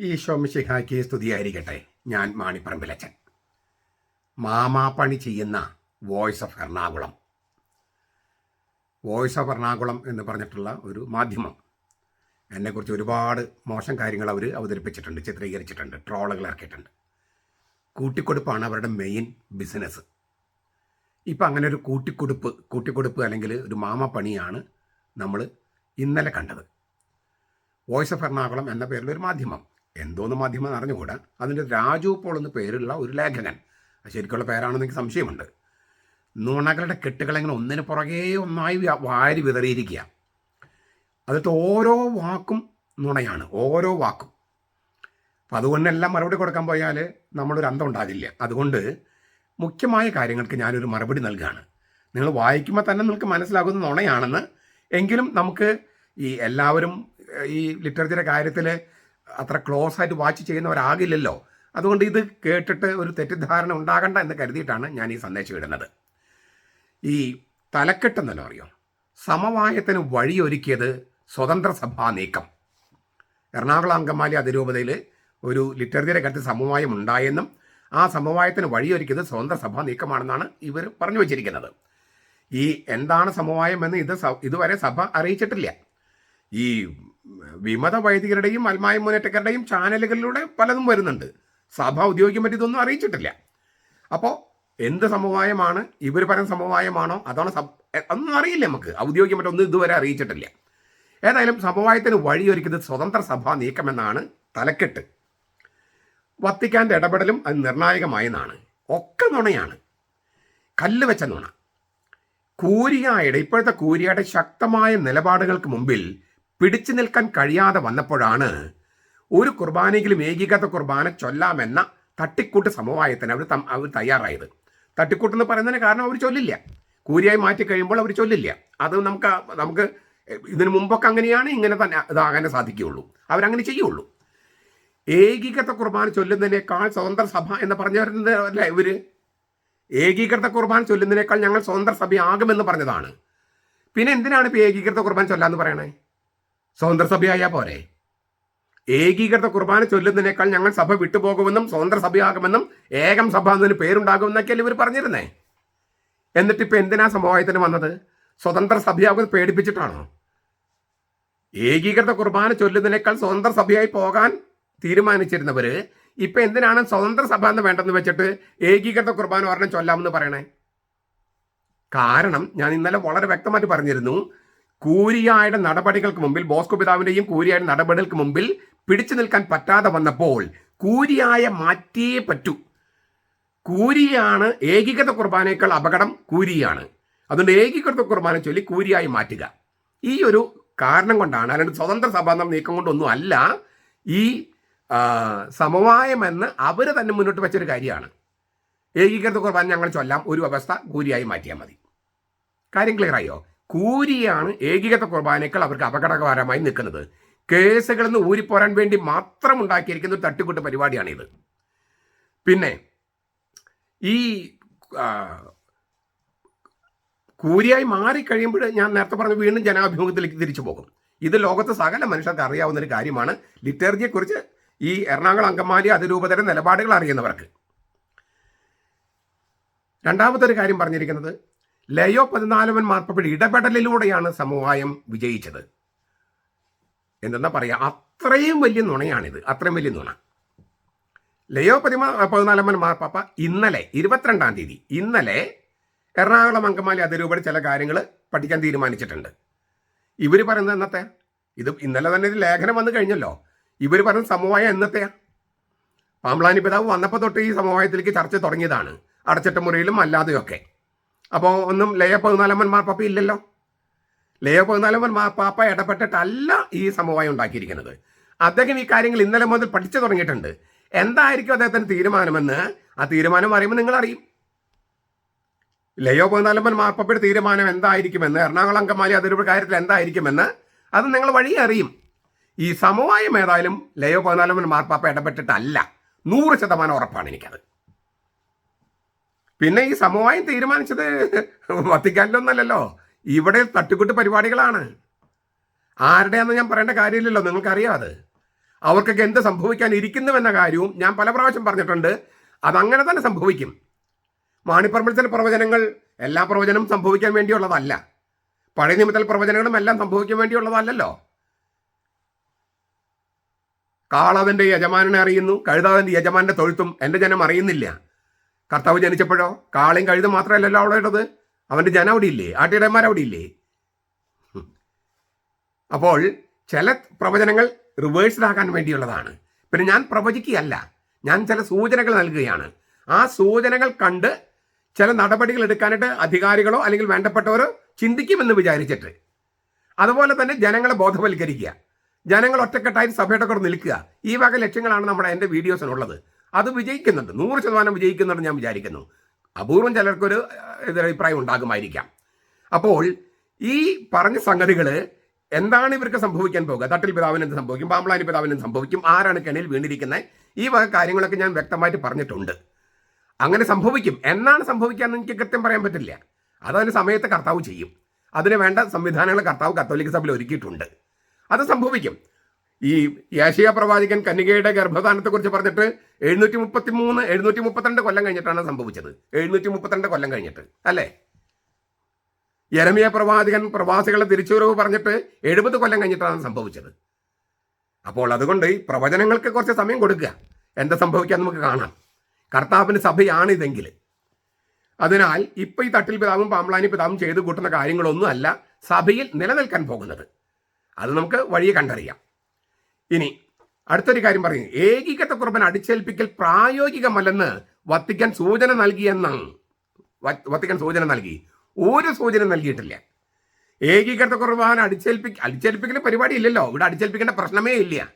ഈ ശോമിശിഹായ്ക്ക് സ്തുതിയായിരിക്കട്ടെ ഞാൻ മാണിപ്പറമ്പിലച്ചൻ. മാമാപ്പണി ചെയ്യുന്ന voice of Ernakulam. Voice of Ernakulam എന്ന് പറഞ്ഞിട്ടുള്ള ഒരു മാധ്യമം. എന്നെക്കുറിച്ച് ഒരുപാട് മോശം കാര്യങ്ങൾ അവർ അവതരിപ്പിച്ചിട്ടുണ്ട് ചിത്രീകരിച്ചിട്ടുണ്ട് ട്രോളുകൾ ഇറക്കിയിട്ടുണ്ട്. കൂട്ടിക്കൊടുപ്പാണ് അവരുടെ മെയിൻ ബിസിനസ് ഇപ്പം അങ്ങനെ ഒരു കൂട്ടിക്കൊടുപ്പ് കൂട്ടിക്കൊടുപ്പ് അല്ലെങ്കിൽ ഒരു മാമപ്പണിയാണ് നമ്മൾ ഇന്നലെ കണ്ടത്. വോയിസ് ഓഫ് എറണാകുളം എന്ന പേരിലൊരു മാധ്യമം. എന്തോന്ന് മാധ്യമം അറിഞ്ഞുകൂടാ? അതിന്റെ രാജു പോൾ എന്ന് പേരുള്ള ഒരു ലേഖകൻ. ശരിക്കുള്ള പേരാണെന്ന് എനിക്ക് സംശയമുണ്ട്. നുണകളുടെ കെട്ടുകളെങ്ങനെ ഒന്നിന് പുറകെ ഒന്നായി വാരി വിതറിയിരിക്കുക. അതിട്ട് ഓരോ വാക്കും നുണയാണ്. ഓരോ വാക്കും. അപ്പം അതുകൊണ്ടെല്ലാം മറുപടി കൊടുക്കാൻ പോയാൽ നമ്മളൊരു അന്തം ഉണ്ടാകില്ല. അതുകൊണ്ട് മുഖ്യമായ കാര്യങ്ങൾക്ക് ഞാനൊരു മറുപടി നൽകുകയാണ് നിങ്ങൾ വായിക്കുമ്പോൾ തന്നെ നിങ്ങൾക്ക് മനസ്സിലാകുന്ന നുണയാണെന്ന് എങ്കിലും നമുക്ക് ഈ എല്ലാവരും ഈ ലിറ്ററേച്ചറിന്റെ കാര്യത്തിൽ അത്ര ക്ലോസ് ആയിട്ട് വാച്ച് ചെയ്യുന്നവരാകില്ലല്ലോ. അതുകൊണ്ട് ഇത് കേട്ടിട്ട് ഒരു തെറ്റിദ്ധാരണ ഉണ്ടാകണ്ട എന്ന് കരുതിയിട്ടാണ് ഞാൻ ഈ സന്ദേശം ഇടുന്നത്. ഈ തലക്കെട്ടെന്നല്ലോ അറിയോ സമവായത്തിന് വഴിയൊരുക്കിയത് സ്വതന്ത്ര സഭാ നീക്കം. എറണാകുളം അങ്കമാലി അതിരൂപതയിൽ ഒരു ലിറ്ററേച്ചറിന്റെ കാര്യത്തിൽ സമവായം ഉണ്ടായെന്നും ആ സമവായത്തിന് വഴിയൊരുക്കിയത് സ്വതന്ത്ര സഭാ നീക്കമാണെന്നാണ് ഇവർ പറഞ്ഞു വച്ചിരിക്കുന്നത്. ഈ എന്താണ് സമവായം എന്ന് ഇത് ഇതുവരെ സഭ അറിയിച്ചിട്ടില്ല. ഈ വിമത വൈദികരുടെയും അൽമായ മുന്നേറ്റക്കാരുടെയും ചാനലുകളിലൂടെ പലതും വരുന്നുണ്ട്. സഭ ഔദ്യോഗികം പറ്റി ഇതൊന്നും അറിയിച്ചിട്ടില്ല. അപ്പോൾ എന്ത് സമവായമാണ്? ഇവർ പറയുന്ന സമവായമാണോ? അതാണ് ഒന്നും അറിയില്ല നമുക്ക്. ഔദ്യോഗികമായിട്ട് ഒന്നും ഇതുവരെ അറിയിച്ചിട്ടില്ല. ഏതായാലും സമവായത്തിന് വഴിയൊരുക്കുന്നത് സ്വതന്ത്ര സഭാ നീക്കമെന്നാണ് തലക്കെട്ട്. വത്തിക്കാന്റെ ഇടപെടലും അത് നിർണായകമായെന്നാണ്. ഒക്കെ നുണയാണ്. കല്ല് വെച്ച നുണ. കൂരിയായുടെ ഇപ്പോഴത്തെ കൂരിയായുടെ ശക്തമായ നിലപാടുകൾക്ക് മുമ്പിൽ പിടിച്ചു നിൽക്കാൻ കഴിയാതെ വന്നപ്പോഴാണ് ഒരു കുർബാനയെങ്കിലും ഏകീകൃത കുർബാന ചൊല്ലാമെന്ന തട്ടിക്കൂട്ട് സമവായത്തിന് അവർ അവർ തയ്യാറായത്. തട്ടിക്കൂട്ടെന്ന് പറയുന്നതിന് കാരണം അവർ ചൊല്ലില്ല. കൂരിയായി മാറ്റി കഴിയുമ്പോൾ അവർ ചൊല്ലില്ല. അത് നമുക്ക് നമുക്ക് ഇതിനു മുമ്പൊക്കെ അങ്ങനെയാണ് ഇങ്ങനെ തന്നെ ഇതാകാനേ സാധിക്കുകയുള്ളൂ. അവരങ്ങനെ ചെയ്യുള്ളൂ. ഏകീകൃത കുർബാന ചൊല്ലുന്നതിനേക്കാൾ സ്വതന്ത്ര സഭ എന്ന് പറഞ്ഞവരുന്നത് അല്ല ഇവർ? ഏകീകൃത കുർബാന ചൊല്ലുന്നതിനേക്കാൾ ഞങ്ങൾ സ്വതന്ത്ര സഭയാകുമെന്ന് പറഞ്ഞതാണ്. പിന്നെ എന്തിനാണ് ഇപ്പോൾ ഏകീകൃത കുർബാന ചൊല്ലാന്ന് പറയണേ? സ്വതന്ത്ര പോരെ. ഏകീകൃത കുർബാന ചൊല്ലുന്നതിനേക്കാൾ ഞങ്ങൾ സഭ വിട്ടുപോകുമെന്നും സ്വതന്ത്ര സഭയാകുമെന്നും ഏകം സഭ എന്നതിന് പേരുണ്ടാകുമെന്നൊക്കെയല്ലേ ഇവർ പറഞ്ഞിരുന്നേ. എന്നിട്ട് ഇപ്പൊ എന്തിനാ സമവായത്തിന് വന്നത്? സ്വതന്ത്ര സഭയാകുമെന്ന് പേടിപ്പിച്ചിട്ടാണോ? ഏകീകൃത കുർബാന ചൊല്ലുന്നതിനേക്കാൾ സ്വതന്ത്ര സഭയായി പോകാൻ തീരുമാനിച്ചിരുന്നവര് ഇപ്പൊ എന്തിനാണ് സ്വതന്ത്ര സഭ എന്ന് വേണ്ടെന്ന് വെച്ചിട്ട് ഏകീകൃത കുർബാന ഒരെണ്ണം ചൊല്ലാമെന്ന് പറയണേ? കാരണം ഞാൻ ഇന്നലെ വളരെ വ്യക്തമായിട്ട് പറഞ്ഞിരുന്നു കൂരിയായുടെ നടപടികൾക്ക് മുമ്പിൽ ബോസ്കോ പിതാവിന്റെയും കൂരിയായുടെ നടപടികൾക്ക് മുമ്പിൽ പിടിച്ചു നിൽക്കാൻ പറ്റാതെ വന്നപ്പോൾ കൂരിയായ മാറ്റിയേ പറ്റൂ. കൂരിയാണ് ഏകീകൃത കുർബാനയേക്കാൾ അപകടം കൂരിയാണ്. അതുകൊണ്ട് ഏകീകൃത കുർബാന ചൊല്ലി കൂരിയായി മാറ്റുക. ഈ ഒരു കാരണം കൊണ്ടാണ് അല്ലാണ്ട് സ്വതന്ത്ര സഭ എന്ന നീക്കം കൊണ്ടൊന്നും അല്ല ഈ സമവായമെന്ന് അവർ തന്നെ മുന്നോട്ട് വെച്ചൊരു കാര്യമാണ്. ഏകീകൃത കുർബാന ഞങ്ങൾ ചൊല്ലാം ഒരു അവസ്ഥ കൂരിയായി മാറ്റിയാൽ മതി. കാര്യം ക്ലിയർ ആയോ? കൂരിയാണ് ഏകീകൃത കുർബാനകൾ അവർക്ക് അപകടകരമായി നിൽക്കുന്നത്. കേസുകളിൽ നിന്ന് ഊരിപ്പോരാൻ വേണ്ടി മാത്രം ഉണ്ടാക്കിയിരിക്കുന്ന ഒരു തട്ടിക്കൂട്ട് പരിപാടിയാണിത്. പിന്നെ ഈ കൂരിയായി മാറിക്കഴിയുമ്പോൾ ഞാൻ നേരത്തെ പറഞ്ഞ വീണ്ടും ജനാഭിമുഖത്തിലേക്ക് തിരിച്ചു പോകും. ഇത് ലോകത്ത് സകല മനുഷ്യർക്ക് അറിയാവുന്ന ഒരു കാര്യമാണ്. ലിറ്റർജിയെക്കുറിച്ച് ഈ എറണാകുളം അങ്കമാലി അതിരൂപതര നിലപാടുകൾ അറിയുന്നവർക്ക്. രണ്ടാമത്തെ ഒരു കാര്യം പറഞ്ഞിരിക്കുന്നത് ലയോ പതിനാലവൻ മാർപ്പയുടെ ഇടപെടലിലൂടെയാണ് സമവായം വിജയിച്ചത്. എന്തെന്നാ പറയാ അത്രയും വലിയ നുണയാണിത് അത്രയും വലിയ നുണ. ലയോ പതിമാ പതിനാലമ്മൻ മാർപ്പാപ്പ ഇന്നലെ ഇരുപത്തിരണ്ടാം തീയതി ഇന്നലെ എറണാകുളം അങ്കമാലി അതിരൂപയുടെ ചില കാര്യങ്ങൾ പഠിക്കാൻ തീരുമാനിച്ചിട്ടുണ്ട്. ഇവർ പറയുന്നത് എന്നത്തെ ഇത് ഇന്നലെ തന്നെ ഒരു ലേഖനം വന്നു കഴിഞ്ഞല്ലോ. ഇവർ പറയുന്ന സമവായം എന്നത്തെയാ? പാമ്പ്ലാനി പിതാവ് വന്നപ്പോൾ തൊട്ട് ഈ സമവായത്തിലേക്ക് ചർച്ച തുടങ്ങിയതാണ് അടച്ചിട്ട മുറിയിലും അല്ലാതെയൊക്കെ. അപ്പോൾ ഒന്നും ലയ പതിനാലമ്മൻ മാർപ്പാപ്പ ഇല്ലല്ലോ. ലയ പതിനാലമ്മൻ മാർപ്പാപ്പ ഇടപെട്ടിട്ടല്ല ഈ സമവായം ഉണ്ടാക്കിയിരിക്കുന്നത്. അദ്ദേഹം ഈ കാര്യങ്ങൾ ഇന്നലെ മുതൽ പഠിച്ചു തുടങ്ങിയിട്ടുണ്ട്. എന്തായിരിക്കും അദ്ദേഹത്തിന്റെ തീരുമാനമെന്ന് ആ തീരുമാനം അറിയുമ്പോൾ നിങ്ങൾ അറിയും. ലയോ പതിനാലമ്മൻ മാർപ്പാപ്പയുടെ തീരുമാനം എന്തായിരിക്കുമെന്ന് എറണാകുളം അങ്കമാലി അതൊരു കാര്യത്തിൽ എന്തായിരിക്കുമെന്ന് അത് നിങ്ങൾ വഴി അറിയും. ഈ സമവായം ഏതായാലും ലയോ പതിനാലമ്മൻ മാർപ്പാപ്പ ഇടപെട്ടിട്ടല്ല. നൂറ് ശതമാനം ഉറപ്പാണ് എനിക്കത്. പിന്നെ ഈ സമവായം തീരുമാനിച്ചത് വത്തിക്കാനിലൊന്നല്ലല്ലോ. ഇവിടെ തട്ടിക്കൂട്ട് പരിപാടികളാണ്. ആരുടെയാണെന്ന് ഞാൻ പറയേണ്ട കാര്യമില്ലല്ലോ നിങ്ങൾക്കറിയാം അത്. അവർക്കൊക്കെ എന്ത് സംഭവിക്കാൻ ഇരിക്കുന്നുവെന്ന കാര്യവും ഞാൻ പല പ്രാവശ്യം പറഞ്ഞിട്ടുണ്ട്. അതങ്ങനെ തന്നെ സംഭവിക്കും. മാണിപ്പറമ്പിലത്തിലെ പ്രവചനങ്ങൾ എല്ലാ പ്രവചനവും സംഭവിക്കാൻ വേണ്ടിയുള്ളതല്ല. പഴയ നിമിത്തൽ പ്രവചനങ്ങളും എല്ലാം സംഭവിക്കാൻ വേണ്ടിയുള്ളതല്ലല്ലോ. കാളവന്റെ യജമാനെ അറിയുന്നു കഴുതാവിന്റെ യജമാന്റെ തൊഴുത്തും എന്റെ ജനം അറിയുന്നില്ല. കർത്താവ് ജനിച്ചപ്പോഴോ? കാളയും കഴുതും മാത്രമല്ലല്ലോ അവിടെ ഉള്ളത്. അവന്റെ ജനം അവിടെ ഇല്ലേ? ആട്ടിടയന്മാർ അവിടെ ഇല്ലേ? അപ്പോൾ ചില പ്രവചനങ്ങൾ റിവേഴ്സ്ഡാക്കാൻ വേണ്ടിയുള്ളതാണ്. പിന്നെ ഞാൻ പ്രവചിക്കുകയല്ല. ഞാൻ ചില സൂചനകൾ നൽകുകയാണ്. ആ സൂചനകൾ കണ്ട് ചില നടപടികൾ എടുക്കാനായിട്ട് അധികാരികളോ അല്ലെങ്കിൽ വേണ്ടപ്പെട്ടവരോ ചിന്തിക്കുമെന്ന് വിചാരിച്ചിട്ട്. അതുപോലെ തന്നെ ജനങ്ങളെ ബോധവൽക്കരിക്കുക. ജനങ്ങൾ ഒറ്റക്കെട്ടായി സഭയുടെ കൂടെ നിൽക്കുക. ഈ വക ലക്ഷ്യങ്ങളാണ് നമ്മുടെ എന്റെ വീഡിയോസിനുള്ളത് അത് വിജയിക്കുന്നുണ്ട്. നൂറ് ശതമാനം വിജയിക്കുന്നുണ്ട് ഞാൻ വിചാരിക്കുന്നു. അപൂർവം ചിലർക്കൊരു എതിരഭിപ്രായം ഉണ്ടാകുമായിരിക്കാം. അപ്പോൾ ഈ പറഞ്ഞ സംഗതികൾ എന്താണ് ഇവർക്ക് സംഭവിക്കാൻ പോകുക? തട്ടിൽ പിതാവിന് എന്ത് സംഭവിക്കും? പാമ്പളാനി പിതാവിന് എന്ത് സംഭവിക്കും? ആരാണ് കെണിയിൽ വീണിരിക്കുന്നത്? ഈ വക കാര്യങ്ങളൊക്കെ ഞാൻ വ്യക്തമായിട്ട് പറഞ്ഞിട്ടുണ്ട്. അങ്ങനെ സംഭവിക്കും. എന്നാണ് സംഭവിക്കാന്ന് എനിക്ക് കൃത്യം പറയാൻ പറ്റില്ല. അതതിന് സമയത്ത് കർത്താവ് ചെയ്യും. അതിന് വേണ്ട സംവിധാനങ്ങൾ കർത്താവ് കത്തോലിക്ക സഭയിൽ ഒരുക്കിയിട്ടുണ്ട്. അത് സംഭവിക്കും. ഈ യാശിയ പ്രവാചകൻ കന്യകയുടെ ഗർഭധാനത്തെക്കുറിച്ച് പറഞ്ഞിട്ട് എഴുന്നൂറ്റി മുപ്പത്തി മൂന്ന് എഴുന്നൂറ്റി മുപ്പത്തിരണ്ട് കൊല്ലം കഴിഞ്ഞിട്ടാണ് സംഭവിച്ചത്. എഴുന്നൂറ്റി മുപ്പത്തിരണ്ട് കൊല്ലം കഴിഞ്ഞിട്ട് അല്ലേ? യരമിയ പ്രവാചകൻ പ്രവാസികളെ തിരിച്ചുവരവ് പറഞ്ഞിട്ട് എഴുപത് കൊല്ലം കഴിഞ്ഞിട്ടാണ് സംഭവിച്ചത്. അപ്പോൾ അതുകൊണ്ട് ഈ പ്രവചനങ്ങൾക്ക് കുറച്ച് സമയം കൊടുക്കുക. എന്താ സംഭവിക്കാൻ നമുക്ക് കാണാം. കർത്താവിന് സഭയാണ് ഇതെങ്കിൽ അതിനാൽ ഇപ്പൊ ഈ തട്ടിൽ പിതാവും പാമ്പളാനി പിതാവും ചെയ്തു കൂട്ടുന്ന കാര്യങ്ങളൊന്നും അല്ല സഭയിൽ നിലനിൽക്കാൻ പോകുന്നത്. അത് നമുക്ക് വഴിയെ കണ്ടറിയാം. ഇനി അടുത്തൊരു കാര്യം പറയുന്നു ഏകീകൃത കുർബൻ അടിച്ചേൽപ്പിക്കൽ പ്രായോഗികമല്ലെന്ന് വത്തിക്കാൻ സൂചന നൽകിയെന്നാണ് വത്തിക്കാൻ സൂചന നൽകി. ഒരു സൂചന നൽകിയിട്ടില്ല. ഏകീകൃത കുർബാന അടിച്ചേൽപ്പി അടിച്ചേൽപ്പിക്കുന്ന പരിപാടി ഇല്ലല്ലോ. ഇവിടെ അടിച്ചേൽപ്പിക്കേണ്ട പ്രശ്നമേ ഇല്ല.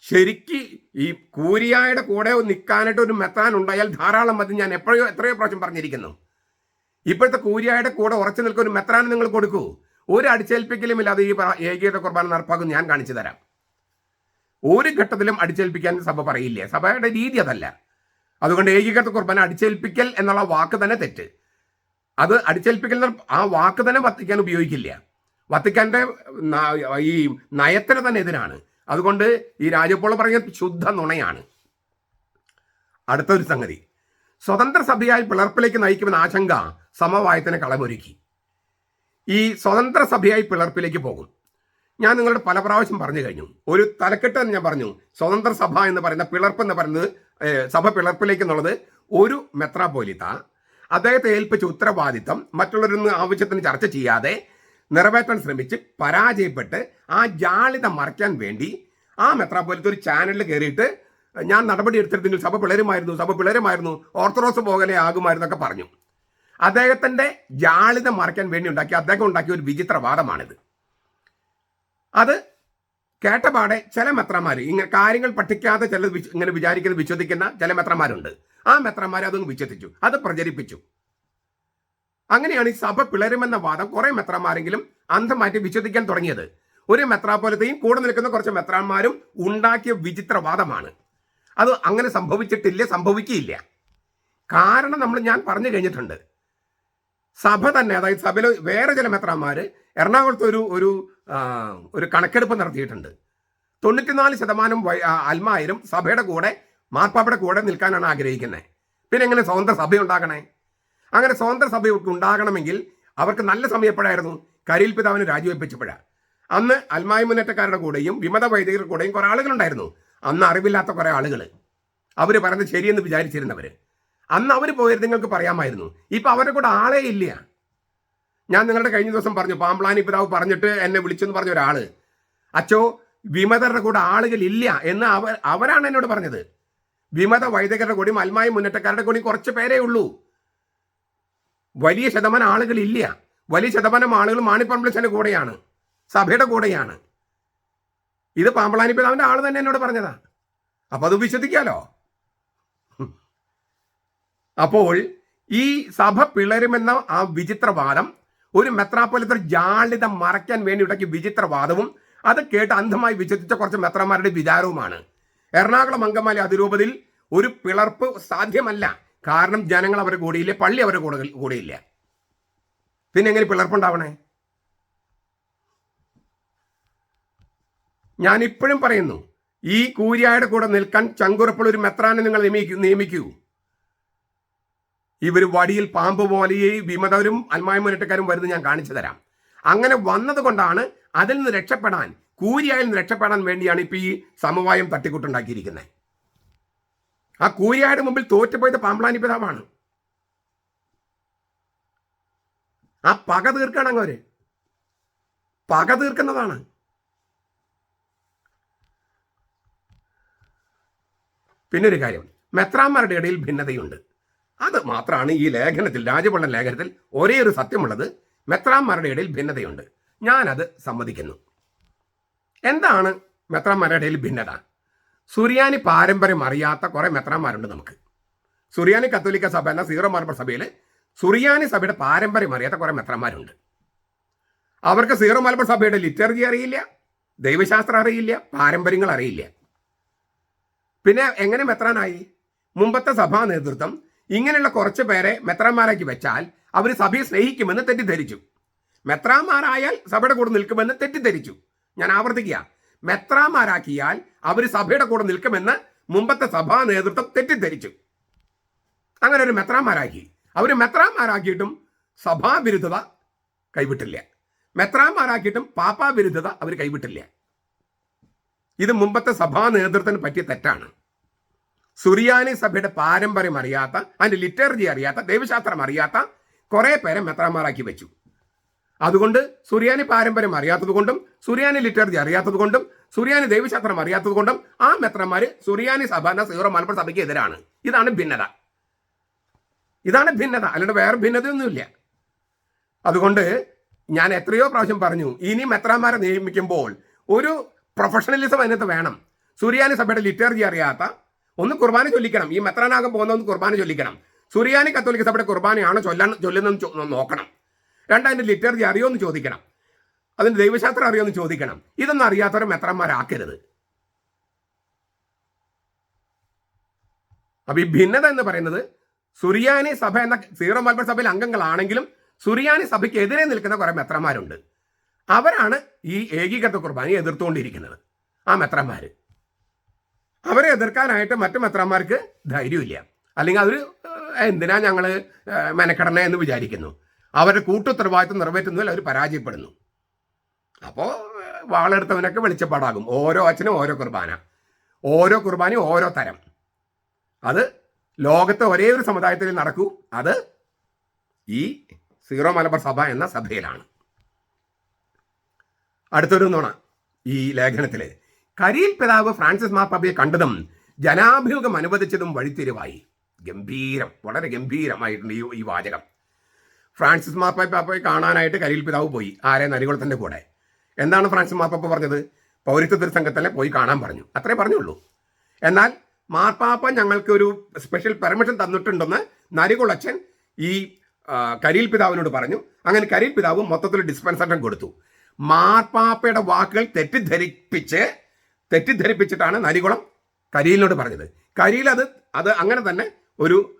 ശരിക്ക് ഈ കൂരിയായുടെ കൂടെ നിൽക്കാനായിട്ട് ഒരു മെത്താൻ ഉണ്ടായാൽ ധാരാളം മതി. ഞാൻ എപ്പോഴോ എത്രയോ പ്രാവശ്യം പറഞ്ഞിരിക്കുന്നു. ഇപ്പോഴത്തെ കൂരിയായുടെ കൂടെ ഉറച്ചു നിൽക്കുന്ന ഒരു മെത്രാൻ നിങ്ങൾ കൊടുക്കൂ. ഒരു അടിച്ചേൽപ്പിക്കലും ഇല്ലാതെ ഈ ഏകീകൃത കുർബാന നടപ്പാക്കും. ഞാൻ കാണിച്ചു തരാം. ഒരു ഘട്ടത്തിലും അടിച്ചേൽപ്പിക്കാൻ സഭ പറയില്ലേ? സഭയുടെ രീതി അതല്ല. അതുകൊണ്ട് ഏകീകൃത കുർബാന അടിച്ചേൽപ്പിക്കൽ എന്നുള്ള വാക്ക് തന്നെ തെറ്റ്. അത് അടിച്ചേൽപ്പിക്കൽ ആ വാക്ക് തന്നെ വത്തിക്കാൻ ഉപയോഗിക്കില്ല. വത്തിക്കാന്റെ ഈ നയത്തിന് തന്നെ എതിരാണ്. അതുകൊണ്ട് ഈ രാജപ്പോൾ പറഞ്ഞ ശുദ്ധ നുണയാണ്. അടുത്തൊരു സംഗതി. സ്വതന്ത്ര സഭയായി പിളർപ്പിലേക്ക് നയിക്കുമെന്ന ആശങ്ക സമവായത്തിന് കളമൊരുക്കി. ഈ സ്വതന്ത്ര സഭയായി പിളർപ്പിലേക്ക് പോകും. ഞാൻ നിങ്ങളോട് പല പ്രാവശ്യം പറഞ്ഞു കഴിഞ്ഞു. ഒരു തലക്കെട്ട് ഞാൻ പറഞ്ഞു. സ്വതന്ത്ര സഭ എന്ന് പറയുന്ന പിളർപ്പ് എന്ന് പറയുന്നത് സഭ പിളർപ്പിലേക്ക് എന്നുള്ളത് ഒരു മെത്രാപോലിത്ത അദ്ദേഹത്തെ ഏൽപ്പിച്ച ഉത്തരവാദിത്തം മറ്റുള്ളവരൊന്നും ആവശ്യത്തിന് ചർച്ച ചെയ്യാതെ നിറവേറ്റാൻ ശ്രമിച്ച് പരാജയപ്പെട്ട് ആ ജാളിത മറയ്ക്കാൻ വേണ്ടി ആ മെത്രാപോലിത്ത ഒരു ചാനലിൽ കയറിയിട്ട് ഞാൻ നടപടി എടുത്തിരുന്നെങ്കിൽ സഭ പിളരുമായിരുന്നു സഭ പിളരുമായിരുന്നു ഓർത്തഡോക്സ് പോകലെ ആകുമായിരുന്നു ഒക്കെ പറഞ്ഞു. അദ്ദേഹത്തിന്റെ ജാളിത മറയ്ക്കാൻ വേണ്ടി ഉണ്ടാക്കിയ അദ്ദേഹം ഉണ്ടാക്കിയ ഒരു വിചിത്രവാദമാണിത്. അത് കേട്ടപാടെ ചില മെത്രന്മാർ ഇങ്ങനെ കാര്യങ്ങൾ പഠിക്കാതെ ചില ഇങ്ങനെ വിചാരിക്കുന്ന വിശ്വസിക്കുന്ന ചില മെത്രന്മാരുണ്ട്. ആ മെത്രന്മാരെ അതൊന്ന് വിശ്വസിച്ചു. അത് പ്രചരിപ്പിച്ചു. അങ്ങനെയാണ് ഈ സഭ പിളരുമെന്ന വാദം കുറെ മെത്രന്മാരെങ്കിലും അന്ധമാറ്റി വിശ്വസിക്കാൻ തുടങ്ങിയത്. ഒരു മെത്രാപോലത്തെയും കൂടെ നിൽക്കുന്ന കുറച്ച് മെത്രാന്മാരും ഉണ്ടാക്കിയ വിചിത്രവാദമാണ്. അത് അങ്ങനെ സംഭവിച്ചിട്ടില്ല സംഭവിക്കുകയില്ല. കാരണം നമ്മൾ ഞാൻ പറഞ്ഞു കഴിഞ്ഞിട്ടുണ്ട്. സഭ തന്നെ അതായത് സഭയിൽ വേറെ ചില മെത്രാന്മാർ എറണാകുളത്ത് ഒരു ഒരു ഒരു കണക്കെടുപ്പ് നടത്തിയിട്ടുണ്ട്. തൊണ്ണൂറ്റിനാല് ശതമാനം അൽമായരും സഭയുടെ കൂടെ മാർപ്പാപ്പയുടെ കൂടെ നിൽക്കാനാണ് ആഗ്രഹിക്കുന്നത്. പിന്നെ എങ്ങനെ സ്വതന്ത്ര സഭ ഉണ്ടാക്കണേ അങ്ങനെ സ്വതന്ത്ര സഭ ഉണ്ടാകണമെങ്കിൽ അവർക്ക് നല്ല സമയം എപ്പോഴായിരുന്നു? കരിയിൽ പിതാവിന് രാജിവെപ്പിച്ചപ്പോഴാണ് അന്ന് അൽമായ മുന്നേറ്റക്കാരുടെ കൂടെയും വിമത വൈദികരുടെ കൂടെയും കുറെ ആളുകളുണ്ടായിരുന്നു. അന്ന് അറിവില്ലാത്ത കുറേ ആളുകൾ അവർ പറയുന്നത് ശരിയെന്ന് വിചാരിച്ചിരുന്നവർ അന്ന് അവർ പോയത് നിങ്ങൾക്ക് പറയാമായിരുന്നു. ഇപ്പൊ അവരുടെ കൂടെ ആളേ ഇല്ല. ഞാൻ നിങ്ങളുടെ കഴിഞ്ഞ ദിവസം പറഞ്ഞു പാമ്പ്ലാനി പിതാവ് പറഞ്ഞിട്ട് എന്നെ വിളിച്ചെന്ന് പറഞ്ഞ ഒരാൾ. അച്ചോ വിമതരുടെ കൂടെ ആളുകൾ ഇല്ല എന്ന് അവർ അവരാണ് എന്നോട് പറഞ്ഞത്. വിമത വൈദികരുടെ കൂടിയും അൽമായ മുന്നേറ്റക്കാരുടെ കൂടിയും കുറച്ച് പേരേ ഉള്ളൂ. വലിയ ശതമാനം ആളുകൾ ഇല്ല. വലിയ ശതമാനം ആളുകൾ മാണിപ്പമ്പിളിച്ചന്റെ കൂടെയാണ്. സഭയുടെ കൂടെയാണ്. ഇത് പാമ്പളാനി പിതാവിന്റെ ആൾ തന്നെ എന്നോട് പറഞ്ഞതാ. അപ്പൊ അത് വിശ്വസിക്കാലോ? അപ്പോൾ ഈ സഭ പിളരുമെന്ന ആ വിചിത്രവാദം ഒരു മെത്രാപ്പൊലിത്തർ ജാളിത മറയ്ക്കാൻ വേണ്ടി ഉണ്ടാക്കിയ വിചിത്രവാദവും അത് കേട്ട് അന്ധമായി വിചിത്രിച്ച കുറച്ച് മെത്രാമാരുടെ വിചാരവുമാണ്. എറണാകുളം അങ്കമാലി അതിരൂപതയിൽ ഒരു പിളർപ്പ് സാധ്യമല്ല. കാരണം ജനങ്ങൾ അവരുടെ കൂടിയില്ല പള്ളി അവരുടെ കൂടെ കൂടിയില്ല. പിന്നെ എങ്ങനെ പിളർപ്പുണ്ടാവണേ? ഞാൻ ഇപ്പോഴും പറയുന്നു ഈ കൂരിയായുടെ കൂടെ നിൽക്കാൻ ചങ്കുറപ്പുള്ള ഒരു മെത്രാനെ നിങ്ങൾ നിയമിക്കൂ നിയമിക്കൂ. ഇവർ വടിയിൽ പാമ്പ് പോലെയും വിമതരും അന്മായ വരുന്നത് ഞാൻ കാണിച്ചു തരാം. അങ്ങനെ വന്നതുകൊണ്ടാണ് അതിൽ നിന്ന് രക്ഷപ്പെടാൻ കൂരിയായിൽ നിന്ന് രക്ഷപ്പെടാൻ വേണ്ടിയാണ് ഇപ്പോൾ ഈ സമവായം തട്ടിക്കൂട്ടുണ്ടാക്കിയിരിക്കുന്നത്. ആ കൂരിയായുടെ മുമ്പിൽ തോറ്റുപോയത് പാമ്പളാനി പിതാവാണ്. ആ പക തീർക്കണം അവർ. പക തീർക്കുന്നതാണ്. പിന്നൊരു കാര്യം മെത്രാന്മാരുടെ ഇടയിൽ ഭിന്നതയുണ്ട്. അത് മാത്രമാണ് ഈ ലേഖനത്തിൽ രാജപള്ളൻ ലേഖനത്തിൽ ഒരേ ഒരു സത്യമുള്ളത്. മെത്രാന്മാരുടെ ഇടയിൽ ഭിന്നതയുണ്ട്. ഞാനത് സമ്മതിക്കുന്നു. എന്താണ് മെത്രാന്മാരുടെ ഇടയിൽ ഭിന്നത? സുറിയാനി പാരമ്പര്യം അറിയാത്ത കുറെ മെത്രാന്മാരുണ്ട് നമുക്ക്. സുറിയാനി കത്തോലിക്ക സഭ എന്ന സീറോ മലബാർ സഭയിൽ സുറിയാനി സഭയുടെ പാരമ്പര്യം അറിയാത്ത കുറെ മെത്രാന്മാരുണ്ട്. അവർക്ക് സീറോ മലബാർ സഭയുടെ ലിറ്റർജി അറിയില്ല ദൈവശാസ്ത്രം അറിയില്ല പാരമ്പര്യങ്ങൾ അറിയില്ല. പിന്നെ എങ്ങനെ മെത്രാനായി? മുമ്പത്തെ സഭാ നേതൃത്വം ഇങ്ങനെയുള്ള കുറച്ച് പേരെ മെത്രാന്മാരാക്കി വെച്ചാൽ അവർ സഭയെ സ്നേഹിക്കുമെന്ന് തെറ്റിദ്ധരിച്ചു. മെത്രാന്മാരായാൽ സഭയുടെ കൂടെ നിൽക്കുമെന്ന് തെറ്റിദ്ധരിച്ചു. ഞാൻ ആവർത്തിക്കുക. മെത്രാന്മാരാക്കിയാൽ അവർ സഭയുടെ കൂടെ നിൽക്കുമെന്ന് മുമ്പത്തെ സഭാ നേതൃത്വം തെറ്റിദ്ധരിച്ചു. അങ്ങനെ ഒരു മെത്രാന്മാരാക്കി. അവർ മെത്രാന്മാരാക്കിയിട്ടും സഭാവിരുദ്ധത കൈവിട്ടില്ല. മെത്രാന്മാരാക്കിയിട്ടും പാപ്പാ വിരുദ്ധത അവർ കൈവിട്ടില്ല. ഇത് മുമ്പത്തെ സഭാ നേതൃത്വത്തിന് പറ്റിയ തെറ്റാണ്. സുറിയാനി സഭയുടെ പാരമ്പര്യം അറിയാത്ത അതിന്റെ ലിറ്റർജി അറിയാത്ത ദൈവശാസ്ത്രം അറിയാത്ത കുറേ പേരെ മെത്രാമാറാക്കി വെച്ചു. അതുകൊണ്ട് സുറിയാനി പാരമ്പര്യം അറിയാത്തതുകൊണ്ടും സുറിയാനി ലിറ്റർജി അറിയാത്തത് കൊണ്ടും സുറിയാനി ദൈവശാസ്ത്രം അറിയാത്തതുകൊണ്ടും ആ മെത്രന്മാര് സുറിയാനി സഭ എന്ന സീറോ മലപ്പുറം സഭയ്ക്ക് എതിരാണ്. ഇതാണ് ഭിന്നത. ഇതാണ് ഭിന്നത. അല്ലാണ്ട് വേറെ ഭിന്നതയൊന്നുമില്ല. അതുകൊണ്ട് ഞാൻ എത്രയോ പ്രാവശ്യം പറഞ്ഞു ഇനി മെത്രാന്മാരെ നിയമിക്കുമ്പോൾ ഒരു പ്രൊഫഷണലിസം അതിനകത്ത് വേണം. സുറിയാനി സഭയുടെ ലിറ്റർജി അറിയാത്ത ഒന്ന് കുർബാന ചൊല്ലിക്കണം. ഈ മെത്രാനാകം പോകുന്ന ഒന്ന് കുർബാന ചൊല്ലിക്കണം. സുറിയാനി കത്തോലിക്ക സഭയുടെ കുർബാനയാണോ ചൊല്ലാൻ ചൊല്ലുന്നതെന്ന് നോക്കണം. രണ്ടതിന്റെ ലിറ്റർജി അറിയോന്ന് ചോദിക്കണം. അതിന് ദൈവശാസ്ത്രം അറിയോന്ന് ചോദിക്കണം. ഇതൊന്നും അറിയാത്തവരെ മെത്രന്മാരാക്കരുത്. അപ്പൊ ഈ ഭിന്നത എന്ന് പറയുന്നത് സുറിയാനി സഭ എന്ന സീറോ മലബാർ സഭയിൽ അംഗങ്ങളാണെങ്കിലും സുറിയാനി സഭയ്ക്ക് എതിരെ നിൽക്കുന്ന കുറെ മെത്രന്മാരുണ്ട്. അവരാണ് ഈ ഏകീകൃത കുർബാനയെ എതിർത്തുകൊണ്ടിരിക്കുന്നത്. ആ മെത്രന്മാര്. അവരെ എതിർക്കാനായിട്ട് മറ്റു മെത്രാന്മാർക്ക് ധൈര്യമില്ല. അല്ലെങ്കിൽ അവർ എന്തിനാ ഞങ്ങൾ മെനക്കെടണേ എന്ന് വിചാരിക്കുന്നു. അവരുടെ കൂട്ടുത്തരവാദിത്വം നിറവേറ്റുന്നതിൽ അവർ പരാജയപ്പെടുന്നു. അപ്പോൾ വാളെടുത്തവനൊക്കെ വെളിച്ചപ്പാടാകും. ഓരോ അച്ഛനും ഓരോ കുർബാന. ഓരോ കുർബാനയും ഓരോ തരം. അത് ലോകത്തെ ഒരേ ഒരു സമുദായത്തിൽ നടക്കൂ. അത് ഈ സീറോ മലബാർ സഭ എന്ന സഭയിലാണ്. അടുത്തൊരു നുണ ഈ ലേഖനത്തിൽ. കരിയിൽ പിതാവ് ഫ്രാൻസിസ് മാർപ്പാപ്പയെ കണ്ടതും ജനാഭിമുഖം അനുവദിച്ചതും വഴിത്തിരിവായി. ഗംഭീരം വളരെ ഗംഭീരമായിട്ടുണ്ട് ഈ ഈ വാചകം. ഫ്രാൻസിസ് മാർപ്പാപ്പയെ കാണാനായിട്ട് കരീൽ പിതാവ് പോയി ആരെ? നരികുളത്തിന്റെ കൂടെ. എന്താണ് ഫ്രാൻസിസ് മാർപ്പാപ്പ പറഞ്ഞത്? പൗരത്വ തിരുസംഘത്തിനെ പോയി കാണാൻ പറഞ്ഞു. അത്രേ പറഞ്ഞുള്ളൂ. എന്നാൽ മാർപ്പാപ്പ ഞങ്ങൾക്ക് ഒരു സ്പെഷ്യൽ പെർമിഷൻ തന്നിട്ടുണ്ടെന്ന് നരികുളച്ചൻ ഈ കരീൽ പിതാവിനോട് പറഞ്ഞു. അങ്ങനെ കരീൽ പിതാവ് മൊത്തത്തിൽ ഡിസ്പെൻസേഷൻ കൊടുത്തു. മാർപ്പാപ്പയുടെ വാക്കുകൾ തെറ്റിദ്ധരിപ്പിച്ച് തെറ്റിദ്ധരിപ്പിച്ചിട്ടാണ് നരികുളം കരിയിലിനോട് പറഞ്ഞത്. കരിയിൽ അത് അത് അങ്ങനെ തന്നെ ഒരു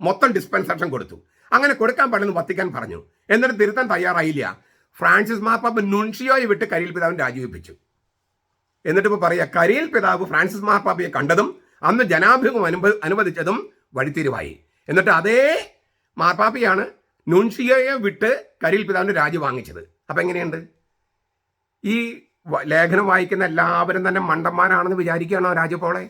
മൊത്തം ഡിസ്പെൻസേഷൻ കൊടുത്തു. അങ്ങനെ കൊടുക്കാൻ പാടില്ലെന്ന് വത്തിക്കാൻ പറഞ്ഞു. എന്നിട്ട് തിരുത്താൻ തയ്യാറായില്ല. ഫ്രാൻസിസ് മാർപ്പാപ്പ നുൻഷിയോയെ വിട്ട് കരിയിൽ പിതാവിനെ രാജിവെപ്പിച്ചു. എന്നിട്ട് ഇപ്പോൾ പറയുക കരിയിൽ പിതാവ് ഫ്രാൻസിസ് മാർപ്പാപ്പയെ കണ്ടതും അന്ന് ജനാഭിമുഖം അനുഭ അനുവദിച്ചതും വഴിത്തിരിവായി. എന്നിട്ട് അതേ മാർപ്പാപ്പയാണ് നുൻഷിയോയെ വിട്ട് കരിയിൽ പിതാവിന്റെ രാജി വാങ്ങിച്ചത്. അപ്പൊ എങ്ങനെയുണ്ട്? ഈ ലേഖനം വായിക്കുന്ന എല്ലാവരും തന്നെ മണ്ടന്മാരാണെന്ന് വിചാരിക്കുകയാണോ രാജപോളെ?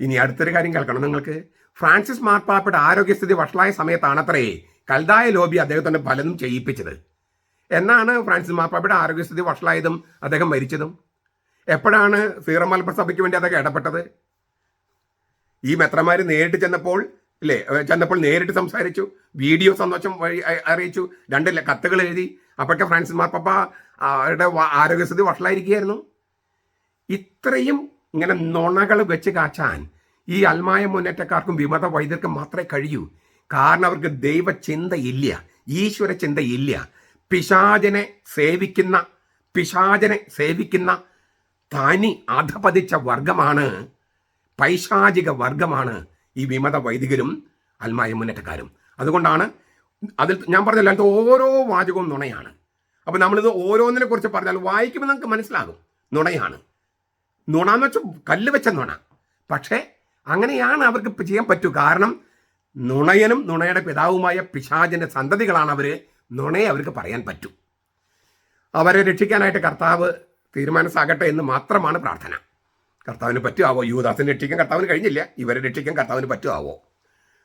ഇനി അടുത്തൊരു കാര്യം കേൾക്കണം നിങ്ങൾക്ക്. ഫ്രാൻസിസ് മാർപ്പാപ്പയുടെ ആരോഗ്യസ്ഥിതി വഷളായ സമയത്താണത്രേ കൽതായ ലോബി അദ്ദേഹത്തിന്റെ പലതും ചെയ്യിപ്പിച്ചത്. എന്നാണ് ഫ്രാൻസിസ് മാർപ്പാപ്പയുടെ ആരോഗ്യസ്ഥിതി വഷളായതും അദ്ദേഹം മരിച്ചതും? എപ്പോഴാണ് സീറോ മലബാർ സഭയ്ക്ക് വേണ്ടി അദ്ദേഹം ഇടപെട്ടത്? ഈ മെത്രമാര് നേരിട്ട് ചെന്നപ്പോൾ അല്ലേ ചെന്നപ്പോൾ നേരിട്ട് സംസാരിച്ചു വീഡിയോ സന്തോഷം വഴി അറിയിച്ചു രണ്ട് കത്തുകൾ എഴുതി അപ്പോഴൊക്കെ ഫ്രാൻസിസ് മാർപ്പാപ്പ അവരുടെ ആരോഗ്യസ്ഥിതി വഷളായിരിക്കുകയായിരുന്നു. ഇത്രയും ഇങ്ങനെ നുണകൾ വെച്ച് കാച്ചാൻ ഈ അൽമായ മുന്നേറ്റക്കാർക്കും വിമത വൈദ്യർക്കും മാത്രമേ കഴിയൂ. കാരണം അവർക്ക് ദൈവചിന്തയില്ല ഈശ്വര ചിന്തയില്ല പിശാചനെ സേവിക്കുന്ന പിശാചനെ സേവിക്കുന്ന തനി അധപതിച്ച വർഗമാണ് പൈശാചിക വർഗമാണ് ഈ വിമത വൈദികരും അൽമായ മുന്നേറ്റക്കാരും. അതുകൊണ്ടാണ് അതിൽ ഞാൻ പറഞ്ഞല്ലോ അതിലത്തെ ഓരോ വാചകവും നുണയാണ്. അപ്പം നമ്മളിത് ഓരോന്നിനെ കുറിച്ച് പറഞ്ഞാൽ വായിക്കുമ്പോൾ നമുക്ക് മനസ്സിലാകും. നുണയാണ്. നുണ എന്ന് വെച്ചാൽ കല്ല് വെച്ച നുണ. പക്ഷേ അങ്ങനെയാണ് അവർക്ക് ചെയ്യാൻ പറ്റൂ. കാരണം നുണയനും നുണയുടെ പിതാവുമായ പിശാചിന്റെ സന്തതികളാണ് അവർ നുണയെ അവർക്ക് പറയാൻ പറ്റൂ. അവരെ രക്ഷിക്കാനായിട്ട് കർത്താവ് തീരുമാനസാകട്ടെ എന്ന് മാത്രമാണ് പ്രാർത്ഥന. കർത്താവിന് പറ്റുമാവോ യൂദാസിനെ രക്ഷിക്കാൻ കർത്താവിന് കഴിഞ്ഞില്ല. ഇവരെ രക്ഷിക്കാൻ കർത്താവിന് പറ്റുമാവോ